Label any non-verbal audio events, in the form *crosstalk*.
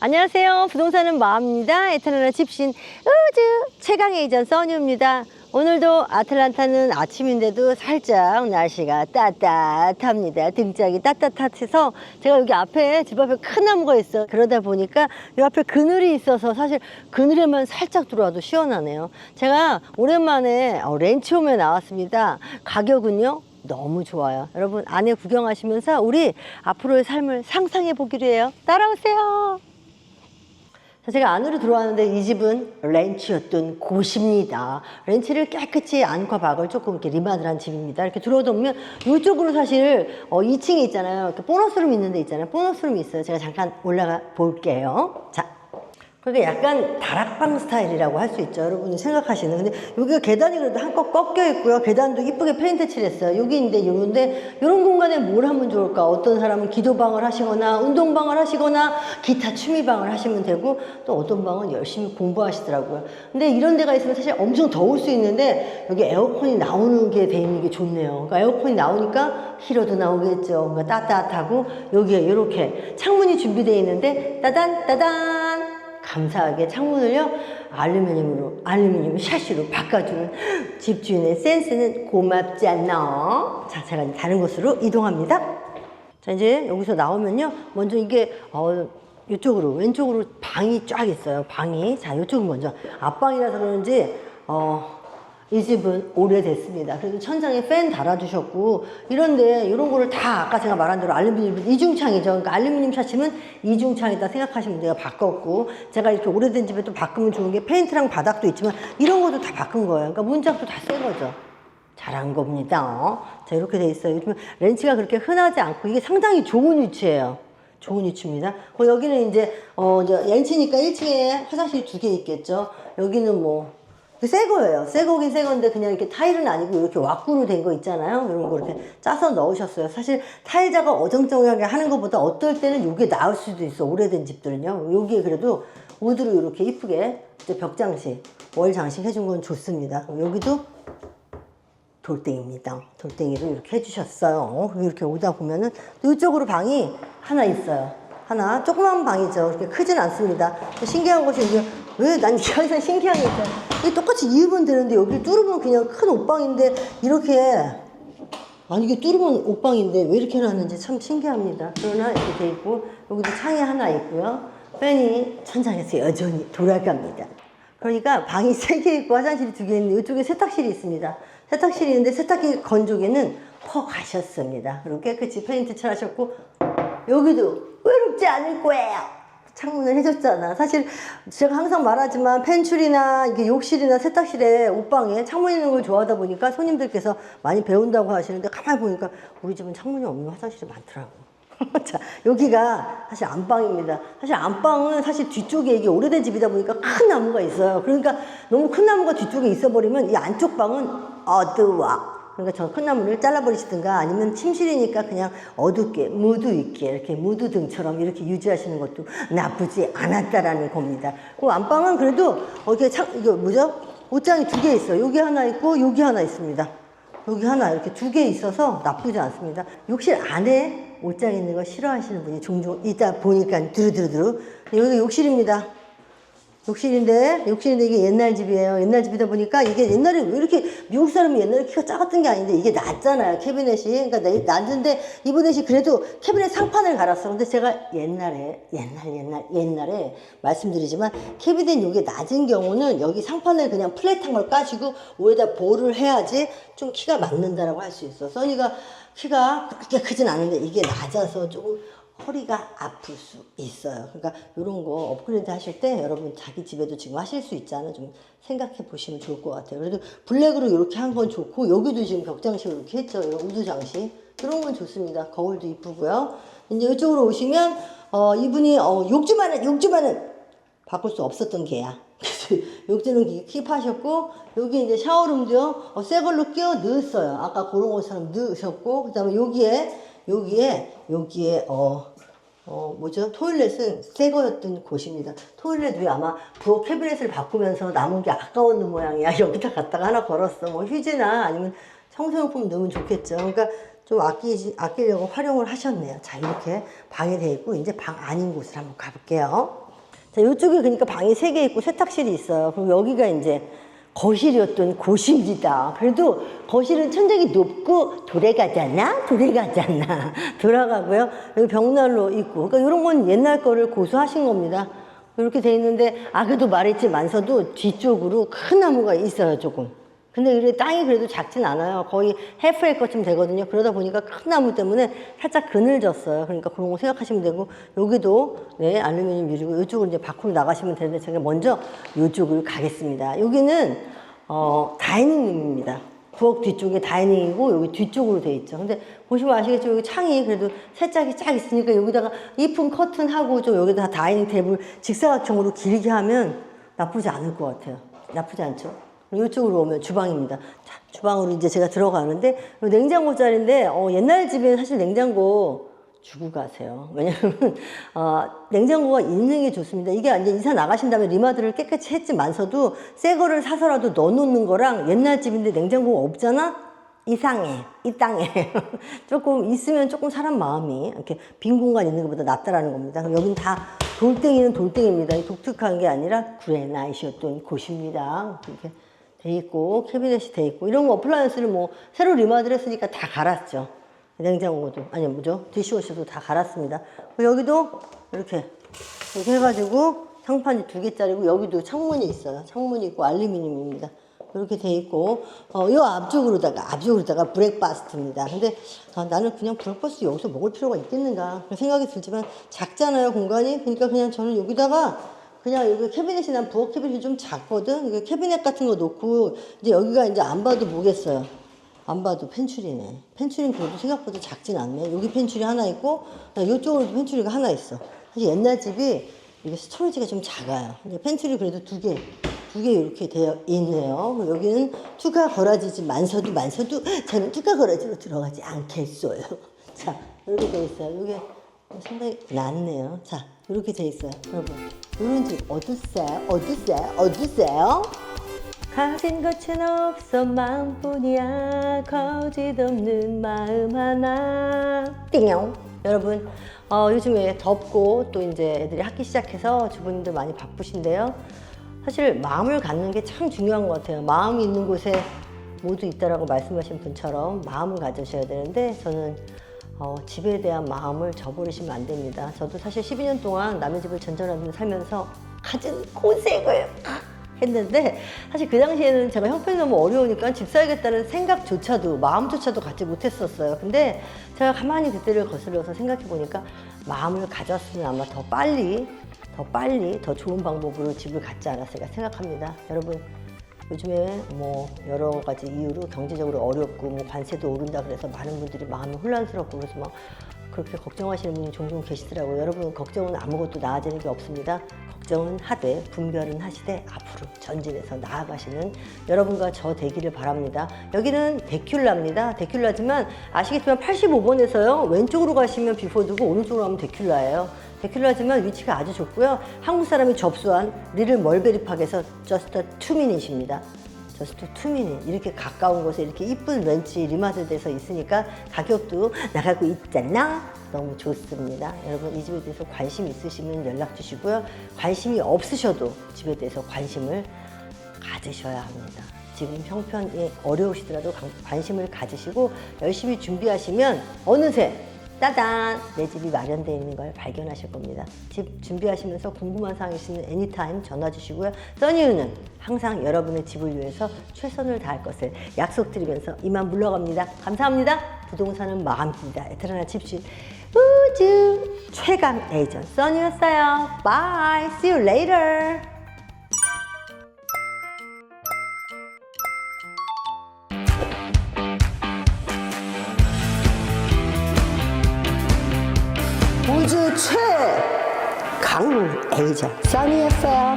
안녕하세요. 부동산은 마음입니다. 에트라나 집신 우즈 최강 에이전 써니입니다. 오늘도 아틀란타는 아침인데도 살짝 날씨가 따뜻합니다. 등짝이 따뜻해서 제가 여기 앞에 집 앞에 큰 나무가 있어. 그러다 보니까 이 앞에 그늘이 있어서 사실 그늘에만 살짝 들어와도 시원하네요. 제가 오랜만에 어, 렌치홈에 나왔습니다. 가격은요? 너무 좋아요. 여러분 안에 구경하시면서 우리 앞으로의 삶을 상상해 보기로 해요. 따라오세요. 자, 제가 안으로 들어왔는데 이 집은 렌치였던 곳입니다. 렌치를 깨끗이 안과 밖을 조금 이렇게 리마들한 집입니다. 이렇게 들어오다 보면 이쪽으로 사실 어, 2층에 있잖아요. 이렇게 보너스룸 있는 데 있잖아요. 보너스룸이 있어요. 제가 잠깐 올라가 볼게요. 자. 그러니까 약간 다락방 스타일이라고 할 수 있죠. 여러분이 생각하시는. 근데 여기가 계단이 그래도 한껏 꺾여 있고요. 계단도 이쁘게 페인트 칠했어요. 여기 있는데 요런데 이런 공간에 뭘 하면 좋을까? 어떤 사람은 기도방을 하시거나 운동방을 하시거나 기타 취미방을 하시면 되고 또 어떤 방은 열심히 공부하시더라고요. 근데 이런 데가 있으면 사실 엄청 더울 수 있는데 여기 에어컨이 나오는 게 돼 있는 게 좋네요. 그러니까 에어컨이 나오니까 히로도 나오겠죠. 그러니까 따뜻하고 여기에 이렇게 창문이 준비되어 있는데 따단 따단 감사하게 창문을요 알루미늄으로 알루미늄 샤시로 바꿔주는 집주인의 센스는 고맙지 않나? 자 제가 다른 곳으로 이동합니다. 자 이제 여기서 나오면요 먼저 이게 어 이쪽으로 왼쪽으로 방이 쫙 있어요 방이. 자 이쪽은 먼저 앞방이라서 그런지 어 이 집은 오래됐습니다. 그래도 천장에 팬 달아주셨고, 이런데, 이런 거를 다 아까 제가 말한 대로 알루미늄 이중창이죠. 그러니까 알루미늄 샤시면 이중창이다 생각하시면 내가 바꿨고, 제가 이렇게 오래된 집에 또 바꾸면 좋은 게 페인트랑 바닥도 있지만, 이런 것도 다 바꾼 거예요. 그러니까 문짝도 다 새 거죠. 잘한 겁니다. 자, 이렇게 돼 있어요. 요즘 렌치가 그렇게 흔하지 않고, 이게 상당히 좋은 위치예요. 좋은 위치입니다. 어, 여기는 이제, 어, 이제 렌치니까 1층에 화장실이 두 개 있겠죠. 여기는 뭐, 새 거예요. 새 거긴 새 건데 그냥 이렇게 타일은 아니고 이렇게 왁구로 된 거 있잖아요. 이런 거 이렇게 짜서 넣으셨어요. 사실 타일 작업 어정쩡하게 하는 것보다 어떨 때는 이게 나을 수도 있어. 오래된 집들은요. 여기에 그래도 우드로 이렇게 이쁘게 이제 벽 장식, 월 장식 해준 건 좋습니다. 여기도 돌덩이입니다. 돌덩이로 이렇게 해주셨어요. 이렇게 오다 보면은 또 이쪽으로 방이 하나 있어요. 하나 조그만 방이죠. 그렇게 크진 않습니다. 신기한 것이 왜난 이게 항상 신기한 게 있어요. 이게 똑같이 이으면 되는데 여기 뚫으면 그냥 큰 옷방인데 이렇게 아니 이게 뚫으면 옷방인데 왜 이렇게 해놨는지 참 신기합니다. 그러나 이렇게 돼 있고 여기도 창이 하나 있고요. 팬이 천장에서 여전히 돌아갑니다. 그러니까 방이 세 개 있고 화장실이 두 개 있는데 이쪽에 세탁실이 있습니다. 세탁실이 있는데 세탁기 건조기는 퍼 가셨습니다. 그리고 깨끗이 페인트 칠하셨고 여기도 외롭지 않을 거예요. 창문을 해줬잖아. 사실 제가 항상 말하지만 펜출이나 이게 욕실이나 세탁실에 옷방에 창문 있는 걸 좋아하다 보니까 손님들께서 많이 배운다고 하시는데 가만히 보니까 우리 집은 창문이 없는 화장실이 많더라고. *laughs* 자, 여기가 사실 안방입니다. 사실 안방은 사실 뒤쪽에 이게 오래된 집이다 보니까 큰 나무가 있어요. 그러니까 너무 큰 나무가 뒤쪽에 있어버리면 이 안쪽 방은 어두워. 그러니까 저 큰 나무를 잘라버리시든가 아니면 침실이니까 그냥 어둡게 무드 있게 이렇게 무드 등처럼 이렇게 유지하시는 것도 나쁘지 않았다라는 겁니다. 그 안방은 그래도 어디에 창 이거 뭐죠? 옷장이 두 개 있어요. 여기 하나 있고 여기 하나 있습니다. 여기 하나 이렇게 두 개 있어서 나쁘지 않습니다. 욕실 안에 옷장 있는 거 싫어하시는 분이 종종 있다 보니까 두루두루두루 여기가 욕실입니다. 욕실인데 욕실인데 이게 옛날 집이에요. 옛날 집이다 보니까 이게 옛날에 왜 이렇게 미국 사람이 옛날에 키가 작았던 게 아닌데 이게 낮잖아요. 캐비넷이 그러니까 내- 낮은데 이번에 그래도 캐비넷 상판을 갈았어. 근데 제가 옛날에 옛날 옛날 옛날에 말씀드리지만 캐비넷 요게 낮은 경우는 여기 상판을 그냥 플랫한 걸 까지고 위에다 볼을 해야지 좀 키가 맞는다라고 할 수 있어. 써니가 키가 그렇게 크진 않은데 이게 낮아서 조금 허리가 아플 수 있어요. 그러니까 이런 거 업그레이드 하실 때 여러분 자기 집에도 지금 하실 수 있잖아요. 좀 생각해 보시면 좋을 것 같아요. 그래도 블랙으로 이렇게 한 건 좋고 여기도 지금 벽장식으로 이렇게 했죠. 이런 우드 장식. 이런 건 좋습니다. 거울도 이쁘고요. 이제 이쪽으로 오시면 어 이분이 어 욕조만은 욕조만은 바꿀 수 없었던 개야. *laughs* 욕조는 킵하셨고 여기 이제 샤워룸도요. 어, 새 걸로 끼워 넣었어요. 아까 그런 것처럼 넣으셨고 그 다음에 여기에 여기에 여기에 어. 어, 뭐죠? 토일렛은 새 거였던 곳입니다. 토일렛 위에 아마 부엌 캐비넷을 바꾸면서 남은 게 아까웠는 모양이야. *laughs* 여기다 갖다가 하나 걸었어. 뭐 휴지나 아니면 청소용품 넣으면 좋겠죠. 그러니까 좀 아끼지, 아끼려고 활용을 하셨네요. 자, 이렇게 방에 돼 있고, 이제 방 아닌 곳을 한번 가볼게요. 자, 이쪽에 그러니까 방이 세 개 있고 세탁실이 있어요. 그리고 여기가 이제 거실이었던 곳입니다. 그래도 거실은 천장이 높고 돌아가잖아? 돌아가잖아. *laughs* 돌아가고요. 여기 벽난로 있고. 그러니까 이런 건 옛날 거를 고수하신 겁니다. 이렇게 돼 있는데, 아, 그래도 말했지만서도 뒤쪽으로 큰 나무가 있어요, 조금. 근데 이래 땅이 그래도 작진 않아요. 거의 해프 에이커쯤 되거든요. 그러다 보니까 큰 나무 때문에 살짝 그늘졌어요. 그러니까 그런 거 생각하시면 되고 여기도 네 알루미늄 유리고 이쪽으로 이제 밖으로 나가시면 되는데 제가 먼저 이쪽으로 가겠습니다. 여기는 어 다이닝 룸입니다. 부엌 뒤쪽에 다이닝이고 여기 뒤쪽으로 돼 있죠. 근데 보시면 아시겠지만 여기 창이 그래도 세 짝이 쫙 있으니까 여기다가 이쁜 커튼하고 좀 여기다 다이닝 테이블 직사각형으로 길게 하면 나쁘지 않을 것 같아요. 나쁘지 않죠? 이쪽으로 오면 주방입니다. 자, 주방으로 이제 제가 들어가는데 요 냉장고 자리인데 어, 옛날 집에는 사실 냉장고 주고 가세요. 왜냐하면 어, 냉장고가 있는 게 좋습니다. 이게 이제 이사 나가신 다음에 리마드를 깨끗이 했지만서도 새 거를 사서라도 넣어놓는 거랑 옛날 집인데 냉장고가 없잖아. 이상해 이 땅에 *laughs* 조금 있으면 조금 사람 마음이 이렇게 빈 공간 있는 것보다 낫다라는 겁니다. 여긴 다 돌덩이는 돌덩이입니다. 이 독특한 게 아니라 구레나이시였던 곳입니다. 이렇게 돼 있고 캐비넷이 돼 있고 이런 거 어플라이언스를 뭐 새로 리마들 했으니까 다 갈았죠. 냉장고도 아니 뭐죠 디시워셔도 다 갈았습니다. 여기도 이렇게 이렇게 해가지고 상판이 두 개짜리고 여기도 창문이 있어요. 창문이 있고 알루미늄입니다. 이렇게 돼 있고 어, 요 앞쪽으로다가 앞쪽으로다가 브렉바스트입니다. 근데 아, 나는 그냥 브렉바스트 여기서 먹을 필요가 있겠는가 생각이 들지만 작잖아요 공간이. 그러니까 그냥 저는 여기다가 그냥 여기 캐비넷이 난 부엌 캐비넷이 좀 작거든. 그러니까 캐비넷 같은 거 놓고 이제 여기가 이제 안 봐도 뭐겠어요. 안 봐도 펜츄리네. 펜츄리는 그래도 생각보다 작진 않네. 여기 펜츄리 하나 있고 이쪽으로도 펜츄리가 하나 있어. 사실 옛날 집이 이게 스토리지가 좀 작아요. 근데 펜츄리 그래도 두 개, 두 개 이렇게 되어 있네요. 여기는 투가 거라지지 만서도 만서도 *laughs* 저는 투가 거라지로 들어가지 않겠어요. *laughs* 자, 이렇게 돼 있어요. 이게 상당히 낫네요. 자, 이렇게 돼 있어요. 여러분. 이런 집 어두세요? 어두세요? 어두세요? 가진 것은 없어 마음뿐이야 거짓 없는 마음 하나 띵용 여러분 어, 요즘에 덥고 또 이제 애들이 학기 시작해서 주부님들 많이 바쁘신데요 사실 마음을 갖는 게 참 중요한 것 같아요 마음이 있는 곳에 모두 있다라고 말씀하신 분처럼 마음을 가지셔야 되는데 저는 어, 집에 대한 마음을 저버리시면 안 됩니다. 저도 사실 12년 동안 남의 집을 전전하면서 살면서 가진 고생을 했는데 사실 그 당시에는 제가 형편이 너무 어려우니까 집 사야겠다는 생각조차도 마음조차도 갖지 못했었어요. 근데 제가 가만히 그때를 거슬러서 생각해 보니까 마음을 가졌으면 아마 더 빨리 더 빨리 더 좋은 방법으로 집을 갖지 않았을까 생각합니다. 여러분 요즘에 뭐 여러 가지 이유로 경제적으로 어렵고 뭐 관세도 오른다 그래서 많은 분들이 마음이 혼란스럽고 그래서 막 그렇게 걱정하시는 분이 종종 계시더라고요. 여러분 걱정은 아무것도 나아지는 게 없습니다. 걱정은 하되 분별은 하시되 앞으로 전진해서 나아가시는 여러분과 저 되기를 바랍니다. 여기는 데큘라입니다. 데큘라지만 아시겠지만 85번에서요 왼쪽으로 가시면 비포드고 오른쪽으로 가면 데큘라예요. 데큘라지만 위치가 아주 좋고요. 한국 사람이 접수한 리를 멀베리 팍에서 저스트 투 미닛입니다. 저스트 투 미닛 이렇게 가까운 곳에 이렇게 이쁜 렌치 리마들돼서 있으니까 가격도 나가고 있잖아. 너무 좋습니다. 여러분 이 집에 대해서 관심 있으시면 연락 주시고요. 관심이 없으셔도 집에 대해서 관심을 가지셔야 합니다. 지금 형편이 어려우시더라도 관- 관심을 가지시고 열심히 준비하시면 어느새 따단 내 집이 마련되어 있는 걸 발견하실 겁니다. 집 준비하시면서 궁금한 사항 있으면 애니타임 전화 주시고요. 써니유는 항상 여러분의 집을 위해서 최선을 다할 것을 약속드리면서 이만 물러갑니다. 감사합니다. 부동산은 마음입니다. 에트라나 집실 우주 최강 에이전 써니였어요. Bye. See you later. 최강 에이전 써니였어요.